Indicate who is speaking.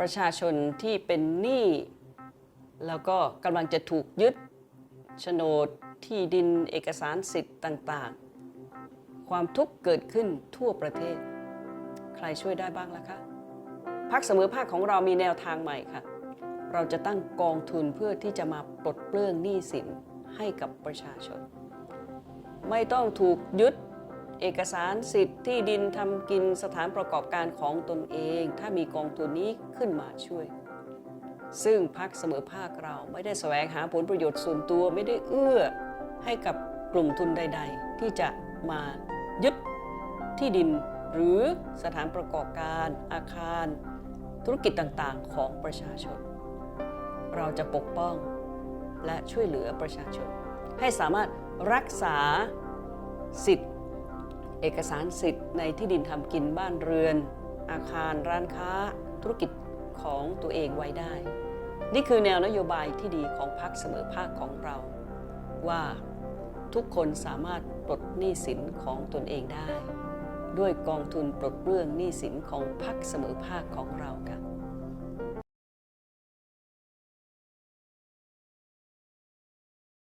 Speaker 1: ประชาชนที่เป็นหนี้แล้วก็กำลังจะถูกยึดโฉนดที่ดินเอกสารสิทธิ์ต่างๆ ความทุกข์เกิดขึ้นทั่วประเทศ ใครช่วยได้บ้างล่ะคะพักเสมอภาคของเรามีแนวทางใหม่ค่ะ เราจะตั้งกองทุนเพื่อที่จะมาปลดเปลื้องหนี้สินให้กับประชาชน ไม่ต้องถูกยึด เอกสารสิทธิ์ที่ดินทำกินสถานประกอบการของตนเอง ถ้ามีกองทุนนี้ขึ้นมาช่วย ซึ่งพักเสมอภาคเราไม่ได้แสวงหาผลประโยชน์ส่วนตัวไม่ได้เอื้อให้กับกลุ่มทุนใด ๆ ที่จะมายึดที่ดินหรือสถานประกอบการอาคาร ธุรกิจต่างๆ ของประชาชน เราจะปกป้องและช่วยเหลือประชาชน ให้สามารถรักษาสิทธิ์ เอกสารสิทธิ์ในที่ดินทำกินบ้านเรือน อาคารร้านค้า ธุรกิจของตัวเองไว้ได้ นี่คือแนวนโยบายที่ดีของพรรคเสมอภาคของเรา ว่าทุกคนสามารถปลดหนี้สินของตนเองได้ ด้วยกองทุนปลดเปลื้องหนี้สินของพรรคเสมอภาคของเราค่ะ